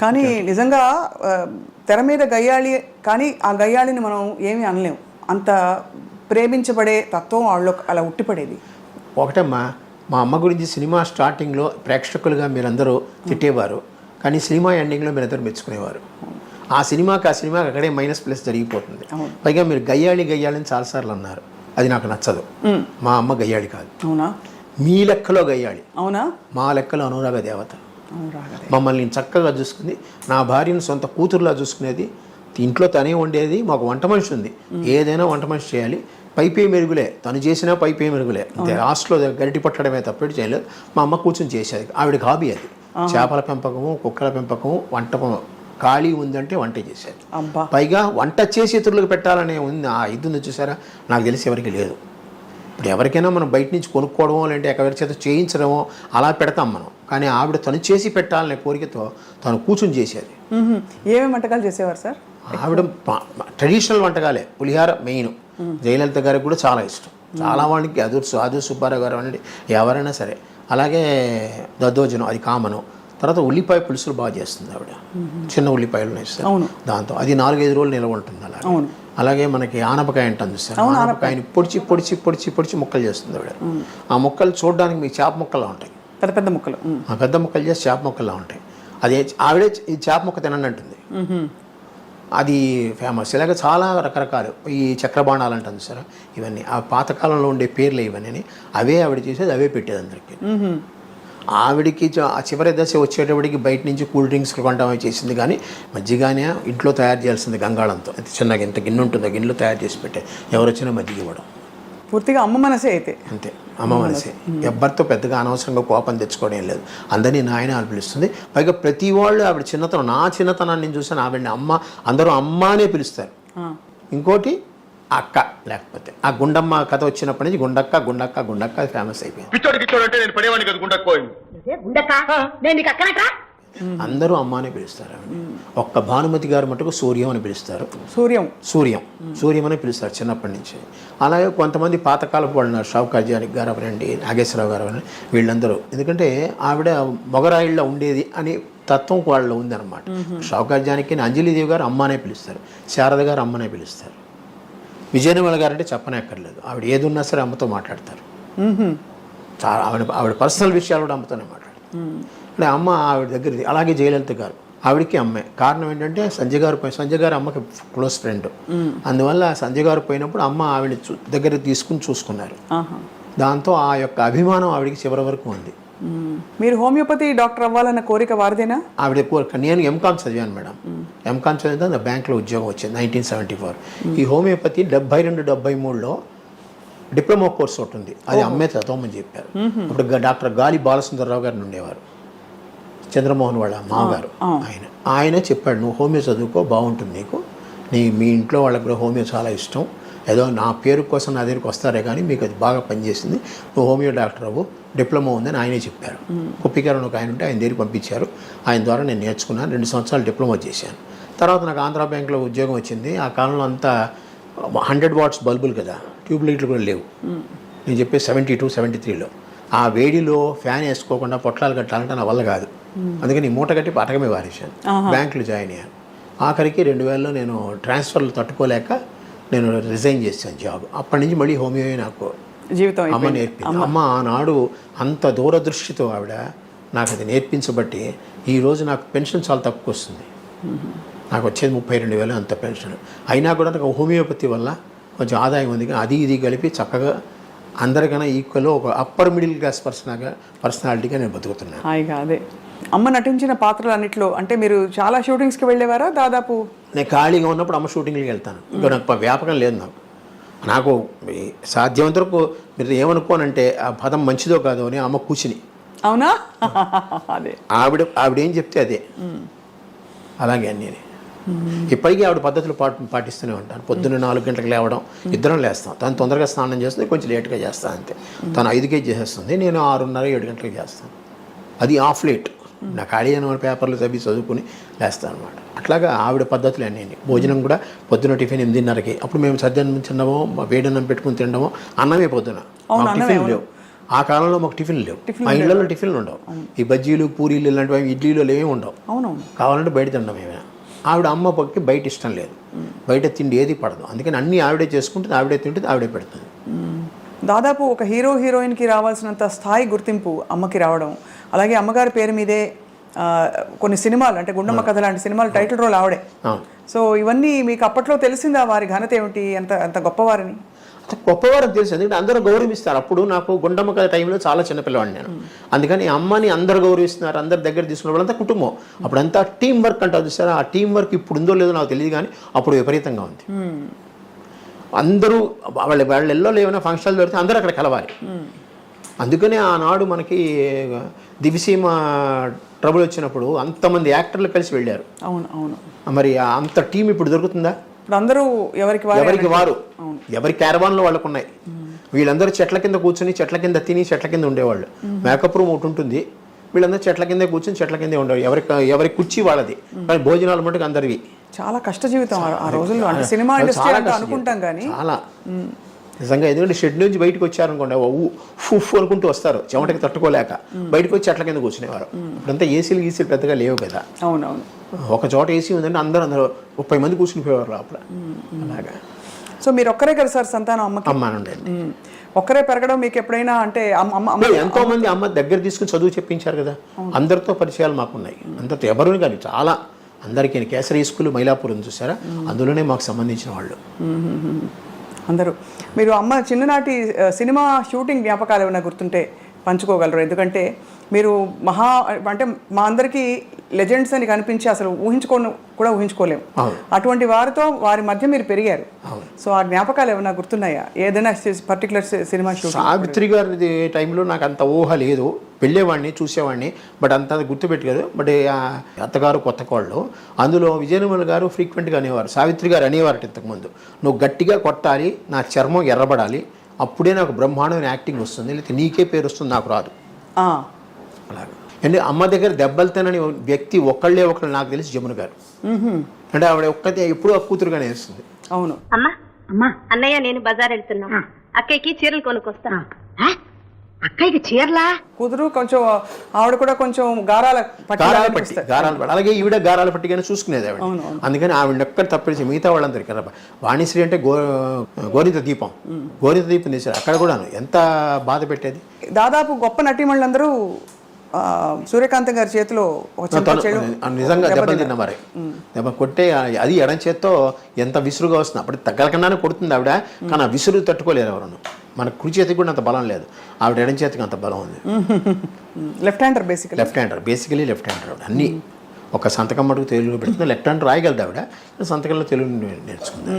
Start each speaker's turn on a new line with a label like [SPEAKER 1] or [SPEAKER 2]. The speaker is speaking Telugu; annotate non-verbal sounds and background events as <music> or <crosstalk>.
[SPEAKER 1] కానీ నిజంగా తెర మీద గయ్యాళి కానీ ఆ గయ్యాళిని మనం ఏమీ అనలేం. అంత ప్రేమించబడే తత్వం వాళ్ళలో అలా ఉట్టిపడేది.
[SPEAKER 2] ఒకటమ్మా మా అమ్మ గురించి సినిమా స్టార్టింగ్లో ప్రేక్షకులుగా మీరందరూ తిట్టేవారు. కానీ సినిమా ఎండింగ్లో మీరందరూ మెచ్చుకునేవారు. ఆ సినిమాకి ఆ సినిమాకి అక్కడే మైనస్ ప్లస్ జరిగిపోతుంది. పైగా మీరు గయ్యాళి గయ్యాళి అని చాలాసార్లు అన్నారు. అది నాకు నచ్చదు. మా అమ్మ గయ్యాళి కాదు.
[SPEAKER 1] అవునా?
[SPEAKER 2] మీ లెక్కలో గయ్యాళి.
[SPEAKER 1] అవునా?
[SPEAKER 2] మా లెక్కలో అనురాగ దేవత. మమ్మల్ని చక్కగా చూసుకుంది. నా భార్యను సొంత కూతురులా చూసుకునేది. ఇంట్లో తనే వండేది మాకు వంట మనిషి ఉంది. ఏదైనా వంట మనిషి చేయాలి. పైపే మెరుగులే. తను చేసినా పైపే మెరుగులే. లాస్ట్లో గరిటి పట్టడమే తప్పటి చేయలేదు. మా అమ్మ కూర్చొని చేసేది. ఆవిడకి హాబీ అది. చేపల పెంపకము కుక్కల పెంపకము వంట ఖాళీ ఉందంటే వంట చేసేది. పైగా వంట చేసి ఇతరులకు పెట్టాలనే ఉంది. ఆ ఇది ఉంది చూసారా? నాకు తెలిసి ఎవరికి లేదు. ఇప్పుడు ఎవరికైనా మనం బయట నుంచి కొనుక్కోవడమో లేదంటే ఎవరి చేత చేయించడమో అలా పెడతాం మనం. కానీ ఆవిడ తను చేసి పెట్టాలనే కోరికతో తను కూర్చుని చేసేది.
[SPEAKER 1] ఏమేమి వంటకాలు చేసేవారు సార్?
[SPEAKER 2] ఆవిడ ట్రెడిషనల్ వంటకాలే. పులిహార మెయిన్. జయలలిత గారికి కూడా చాలా ఇష్టం. చాలా వాళ్ళకి అదు అదు సుబ్బారావు గారు అనండి ఎవరైనా సరే. అలాగే దద్దోజనం అది కామను. తర్వాత ఉల్లిపాయ పులుసులు బాగా చేస్తుంది ఆవిడ. చిన్న ఉల్లిపాయలు వేస్తారు
[SPEAKER 1] అవును.
[SPEAKER 2] దాంతో అది నాలుగైదు రోజులు నిల్వ ఉంటుంది అలాగే.
[SPEAKER 1] అవును.
[SPEAKER 2] అలాగే మనకి ఆనపకాయ అంటాం చూస్తారు ఆనపకాయని పొడిచి పొడిచి పొడిచి పొడిచి ముక్కలు చేస్తుంది ఆవిడ. ఆ ముక్కలు చూడడానికి మీకు చేప ముక్కలా ఉంటాయి.
[SPEAKER 1] పెద్ద పెద్ద ముక్కలు.
[SPEAKER 2] పెద్ద ముక్కలు చేసి చేప ముక్కలా ఉంటాయి. అది ఆవిడే ఈ చేప ముక్క తినండి అంటుంది. అది ఫేమస్. ఇలాగ చాలా రకరకాలు. ఈ చక్రబాణాలు అంటుంది సార్. ఇవన్నీ. ఆ పాతకాలంలో ఉండే పేర్లు ఇవన్నీ అవే ఆవిడ చేసేది అవే పెట్టేది అందరికీ. ఆవిడికి చివరి దశ వచ్చేటప్పటికి బయట నుంచి కూల్ డ్రింక్స్ కొంటామే చేసింది కానీ మజ్జిగానే ఇంట్లో తయారు చేయాల్సింది గంగాళంతో. చిన్నగా ఇంత గిన్నె ఉంటుందో గిన్నెలో తయారు చేసి పెట్టే. ఎవరు వచ్చినా మజ్జిగ ఇవ్వడం.
[SPEAKER 1] పూర్తిగా అమ్మ మనసే అయితే.
[SPEAKER 2] అంతే అమ్మ మనసే. ఎవ్వరితో పెద్దగా అనవసరంగా కోపం తెచ్చుకోవడం ఏం లేదు. అందరినీ నాయన అని పిలుస్తుంది. పైగా ప్రతి వాళ్ళు ఆవిడ చిన్నతనం నా చిన్నతనాన్ని నేను చూసాను ఆవిడని అమ్మ అందరూ అమ్మ అనే పిలుస్తారు.
[SPEAKER 1] ఆ.
[SPEAKER 2] ఇంకోటి అక్క లేకపోతే. ఆ గుండమ్మ కథ వచ్చినప్పటి నుంచి గుండక్క గుండక్క గుండక్క ఫేమస్ అయిపోయింది.
[SPEAKER 3] పిచ్చోడు గిచ్చోడు అంటే నేను పడేవాడిని కదా గుండెక్కోయింది
[SPEAKER 4] ఉండక్క నేను నీకు అక్కనట్రా?
[SPEAKER 2] అందరూ అమ్మ అనే పిలుస్తారు ఒక్క భానుమతి గారు మటుకు సూర్యం అని పిలుస్తారు.
[SPEAKER 1] సూర్యం.
[SPEAKER 2] సూర్యం. సూర్యం అని పిలుస్తారు చిన్నప్పటి నుంచి. అలాగే కొంతమంది పాతకాలపు వాళ్ళు ఉన్నారు. షావుకార్జానికి గారు అవనండి నాగేశ్వరరావు గారు అవనండి వీళ్ళందరూ. ఎందుకంటే ఆవిడ మొగరాయిల్లో ఉండేది అని తత్వం వాళ్ళలో ఉందన్నమాట. షావుకార్జానికి అంజలిదేవి గారు అమ్మ అనే పిలుస్తారు. శారద గారు అమ్మనే పిలుస్తారు. విజయనిర్మల గారు అంటే చెప్పనక్కర్లేదు. ఆవిడ ఏది ఉన్నా సరే అమ్మతో మాట్లాడతారు. ఆవిడ ఆవిడ పర్సనల్ విషయాలు కూడా అమ్మతోనే మాట్లాడతారు. అంటే అమ్మ ఆవిడ దగ్గర అలాగే జయలలిత గారు. ఆవిడకి అమ్మే. కారణం ఏంటంటే సంజయ్ గారు పోయి సంజయ్ గారు అమ్మకి క్లోజ్ ఫ్రెండ్. అందువల్ల సంజయ్ గారు పోయినప్పుడు అమ్మ ఆవిడ దగ్గర తీసుకుని చూసుకున్నారు. దాంతో ఆ యొక్క అభిమానం ఆవిడకి చివరి వరకు ఉంది.
[SPEAKER 1] మీరు హోమియోపతి డాక్టర్ అవ్వాలన్న కోరిక వారిదేనా?
[SPEAKER 2] ఆవిడ కోరిక నేను ఎంకామ్ చదివాను మేడం. ఎంకామ్ చదివితే నా బ్యాంక్లో ఉద్యోగం వచ్చింది నైన్టీన్ సెవెంటీ ఫోర్ ఈ హోమియోపతి డెబ్బై రెండు డెబ్బై మూడులో డిప్లొమా కోర్స్ ఒకటి ఉంది. అది అమ్మే చదవమని చెప్పారు. అప్పుడు డాక్టర్ గాలి బాలసుందరరావు గారిని ఉండేవారు చంద్రమోహన్ వాళ్ళ మామగారు. ఆయన ఆయన చెప్పాడు నువ్వు హోమియో చదువుకో బాగుంటుంది నీకు. నీ మీ ఇంట్లో వాళ్ళకి కూడా హోమియో చాలా ఇష్టం. ఏదో నా పేరు కోసం నా దగ్గరికి వస్తారే కానీ మీకు అది బాగా పనిచేసింది. నువ్వు హోమియో డాక్టర్ అవ్వు డిప్లొమా ఉందని ఆయనే చెప్పారు. కుప్పికరణ ఒక ఆయన ఉంటే ఆయన దగ్గరికి పంపించారు. ఆయన ద్వారా నేను నేర్చుకున్నాను రెండు సంవత్సరాలు డిప్లొమా చేశాను. తర్వాత నాకు ఆంధ్ర బ్యాంక్లో ఉద్యోగం వచ్చింది. ఆ కాలంలో అంతా హండ్రెడ్ వాట్స్ బల్బులు కదా ట్యూబ్ లైట్లు కూడా లేవు. నేను చెప్పే సెవెంటీ టూ సెవెంటీ త్రీలో ఆ వేడిలో ఫ్యాన్ వేసుకోకుండా పొట్లాలు కట్టాలంటే నా వల్ల కాదు. అందుకని మూట కట్టి పటకమే వారేశాను బ్యాంకులో జాయిన్ అయ్యాను. ఆఖరికి రెండు వేలలో నేను ట్రాన్స్ఫర్లు తట్టుకోలేక నేను రిజైన్ చేశాను జాబ్. అప్పటి నుంచి మళ్ళీ హోమియో నాకు
[SPEAKER 1] జీవితం
[SPEAKER 2] అమ్మ. నేర్పింది. అమ్మ. ఆనాడు అంత దూరదృష్టితో ఆవిడ నాకు అది నేర్పించబట్టి ఈరోజు నాకు పెన్షన్ చాలా తక్కువ వస్తుంది. నాకు వచ్చేది ముప్పై రెండు వేలు అంత పెన్షన్. అయినా కూడా నాకు హోమియోపతి వల్ల కొంచెం ఆదాయం ఉంది. కానీ అది ఇది కలిపి చక్కగా అందరికన్నా ఈక్వల్ ఒక అప్పర్ మిడిల్ క్లాస్ పర్సనల్గా పర్సనాలిటీగా నేను బతుకుతున్నాను.
[SPEAKER 1] అదే. అమ్మ నటించిన పాత్రలన్నిట్లో అంటే మీరు చాలా షూటింగ్స్కి వెళ్ళేవారా దాదాపు?
[SPEAKER 2] నేను ఖాళీగా ఉన్నప్పుడు అమ్మ షూటింగ్కి వెళ్తాను. ఇంకా నాకు వ్యాపకం లేదు నాకు. నాకు ఈ సాధ్యమంత వరకు మీరు ఏమనుకోనంటే ఆ పదం మంచిదో కాదో అని అమ్మ కూర్చుని
[SPEAKER 1] అవునా? <laughs> అదే.
[SPEAKER 2] ఆవిడ ఆవిడ ఏం చెప్తే అదే. అలాగే అన్నీ ఇప్పటికీ ఆవిడ పద్ధతులు పాటి పాటిస్తూనే ఉంటాను. పొద్దున్న నాలుగు గంటలకు లేవడం ఇద్దరం లేస్తాం. తను తొందరగా స్నానం చేస్తుంది కొంచెం లేట్గా చేస్తాను అంతే. తను ఐదుకే చేసేస్తుంది నేను ఆరున్నర ఏడు గంటలకు చేస్తాను. అది ఆఫ్ లేట్. నా ఖాళీ అయిన పేపర్లు చదివి చదువుకుని లేస్తాను అనమాట అట్లాగా ఆవిడ పద్ధతులు అన్నీ భోజనం కూడా పొద్దున టిఫిన్ ఎనిమిదిన్నరకి. అప్పుడు మేము సద్యాన్నం తినడమో వేడన్నం పెట్టుకుని తినడమో అన్నమే పొద్దున. టిఫిన్. లేవు. ఆ కాలంలో మాకు టిఫిన్లు లేవు. మా ఇళ్ళలో టిఫిన్లు ఉండవు. ఈ బజ్జీలు పూరీలు ఇలాంటివి ఇడ్లీలు ఏమి ఉండవు. కావాలంటే బయట తినడం ఏమైనా ఆవిడ అమ్మ పక్కకి బయట ఇష్టం లేదు. బయట తిండి ఏది పడదు. అందుకని అన్నీ ఆవిడే చేసుకుంటుంది ఆవిడే తింటుంది ఆవిడే పెడుతుంది.
[SPEAKER 1] దాదాపు ఒక హీరో హీరోయిన్కి రావాల్సినంత స్థాయి గుర్తింపు అమ్మకి రావడం. అలాగే అమ్మగారి పేరు మీదే కొన్ని సినిమాలు అంటే గుండమ్మ కథ లాంటి సినిమాలు టైటిల్ రోల్ ఆవిడే. సో ఇవన్నీ మీకు అప్పట్లో తెలిసిందా? వారి ఘనత ఏమిటి? ఎంత ఎంత గొప్పవారని?
[SPEAKER 2] అంత గొప్పవారని తెలుసు. ఎందుకంటే అందరూ గౌరవిస్తారు. అప్పుడు నాకు గుండమ్మ కథ టైంలో చాలా చిన్నపిల్లవాడిని నేను. అందుకని అమ్మని అందరు గౌరవిస్తున్నారు. అందరి దగ్గర తీసుకున్న వాళ్ళంతా కుటుంబం. అప్పుడంతా టీం వర్క్ అంటారు చూసారా? ఆ టీం వర్క్ ఇప్పుడు ఉందో లేదో నాకు తెలియదు కానీ అప్పుడు విపరీతంగా ఉంది. అందరూ వాళ్ళ వాళ్ళ ఇళ్ళలో ఏమైనా ఫంక్షన్లు పెడితే అందరూ అక్కడ కలవాలి. అందుకనే ఆనాడు మనకి దివిసీమ ట్రబుల్ వచ్చినప్పుడు అంతమంది యాక్టర్లు కలిసి వెళ్ళారు.
[SPEAKER 1] అవును అవును.
[SPEAKER 2] మరి అంత టీం ఇప్పుడు దొరుకుతుందా?
[SPEAKER 1] ఇప్పుడు అందరూ ఎవరికి వారే
[SPEAKER 2] ఎవరికి వారు? ఎవరి క్యారవాన్లో వాళ్ళకు ఉన్నాయి వీళ్ళందరూ చెట్ల కింద కూర్చొని చెట్ల కింద తిని చెట్ల కింద ఉండేవాళ్ళు. మేకప్ రూమ్ ఒకటి ఉంటుంది. వీళ్ళందరూ చెట్ల కింద కూర్చొని చెట్ల కిందే ఉండేవాళ్ళు. ఎవరి ఎవరి కుర్చీ వాళ్ళది. కానీ భోజనాలు మటుకు అందరివి.
[SPEAKER 1] చాలా కష్ట జీవితం ఆ- రోజుల్లో. అంటే సినిమా ఇండస్ట్రీ అంటే. అనుకుంటాం కానీ
[SPEAKER 2] చాలా. నిజంగా ఎందుకంటే షెడ్ నుంచి బయటకు వచ్చారనుకోండి ఫుఫ్ అనుకుంటూ వస్తారు. చెమటకి తట్టుకోలేక. బయటకు వచ్చి చెట్ల కింద కూర్చునేవారు. ఇప్పుడంతా ఏసీలు గీసీలు పెద్దగా లేవు కదా.
[SPEAKER 1] అవునవును.
[SPEAKER 2] ఒక చోట ఏసీ ఉందంటే అందరూ అందరూ ముప్పై మంది కూర్చుని పోయేవారు లోపల అలాగా.
[SPEAKER 1] సో మీరు ఒక్కరే కదా సార్ సంతానం అమ్మకి?
[SPEAKER 2] అమ్మానండి
[SPEAKER 1] మ్మ్. ఒక్కరే పెరగడం మీకు ఎప్పుడైనా అంటే
[SPEAKER 2] ఎంతో మంది అమ్మ దగ్గర తీసుకుని చదువు చెప్పించారు కదా. అందరితో పరిచయాలు మాకున్నాయి. అందరితో ఎవరు కానీ చాలా అందరికీ కేసరి స్కూల్ మైలాపురం చూసారా? అందులోనే మాకు సంబంధించిన వాళ్ళు.
[SPEAKER 1] అందరూ. మీరు అమ్మ చిన్ననాటి సినిమా షూటింగ్ జ్ఞాపకాలు ఏమైనా గుర్తుంటే పంచుకోగలరు? ఎందుకంటే మీరు మహా అంటే మా అందరికీ లెజెండ్స్ అని కనిపించి అసలు ఊహించుకో కూడా ఊహించుకోలేము. అటువంటి వారితో వారి మధ్య మీరు పెరిగారు. సో ఆ జ్ఞాపకాలు ఏమైనా గుర్తున్నాయా? ఏదైనా పర్టికులర్ సినిమా షూటింగ్
[SPEAKER 2] సావిత్రి గారి టైంలో నాకు అంత ఊహ లేదు. వెళ్ళేవాడిని చూసేవాడిని బట్ అంత గుర్తుపెట్టుకోదు బట్ ఆ అత్తగారు కొత్త కోళ్ళు. అందులో విజయనిర్మల గారు ఫ్రీక్వెంట్గా అనేవారు. సావిత్రి గారు అనేవారు ఇంతకుముందు. నువ్వు గట్టిగా కొట్టాలి నా చర్మం ఎర్రబడాలి అప్పుడే నాకు బ్రహ్మాండమైన యాక్టింగ్ వస్తుంది లేకపోతే నీకే పేరు వస్తుంది నాకు రాదు. అలాగా. అంటే అమ్మ దగ్గర దెబ్బలు తినని వ్యక్తి ఒక్కళ్ళే ఒకళ్ళు నాకు తెలిసి జమున గారు. అంటే ఆవిడ ఒక్కతే ఎప్పుడూ ఆ కూతురుగానే వేస్తుంది.
[SPEAKER 1] అవును.
[SPEAKER 4] అమ్మా అమ్మా. అన్నయ్య నేను బజార్ వెళ్తున్నా. అక్కయ్యకి చీరలు కొనుక్కొస్తా. అక్కయ్యకి చీరలా?
[SPEAKER 1] కూతురు కొంచెం ఆవిడ కూడా కొంచెం గారాల పట్టి
[SPEAKER 2] గారాల పట్టి
[SPEAKER 1] అనిపిస్తారు.
[SPEAKER 2] గారాల పట్టి. అలాగే ఈవిడ గారాల పట్టిగానే చూసుకునేది ఆవిడ. అందుకని ఆవిడ ఒక్కటి తప్పించి మిగతా వాళ్ళందరికీ కదా వాణిశ్రీ అంటే గో గోరిత దీపం. గోరిత దీపం తీశారు. అక్కడ కూడాను. ఎంత బాధ పెట్టేది?
[SPEAKER 1] దాదాపు గొప్ప నటీమణులందరూ సూర్యకాంతం గారి చేతిలో
[SPEAKER 2] నిజంగా దెబ్బలు తిన్న మరి. దెబ్బ కొట్టే అది ఎడం చేత్తో ఎంత విసురుగా వస్తుంది. అప్పుడు తగ్గలకుండానే కొడుతుంది ఆవిడ కానీ ఆ విసురు తట్టుకోలేరు ఎవరు మన కుడి చేతికి కూడా అంత బలం లేదు. ఆవిడ ఎడం చేతికి అంత బలం ఉంది.
[SPEAKER 1] Left hander basically
[SPEAKER 2] left hander basically left hander ఆవిడ. అన్ని. ఒక సంతకం మటుకు తెలుగు పెడుతుంది. లెఫ్ట్ హ్యాండ్ రాయగలదు ఆవిడ. సంతకంలో తెలుగు నేర్చుకుంది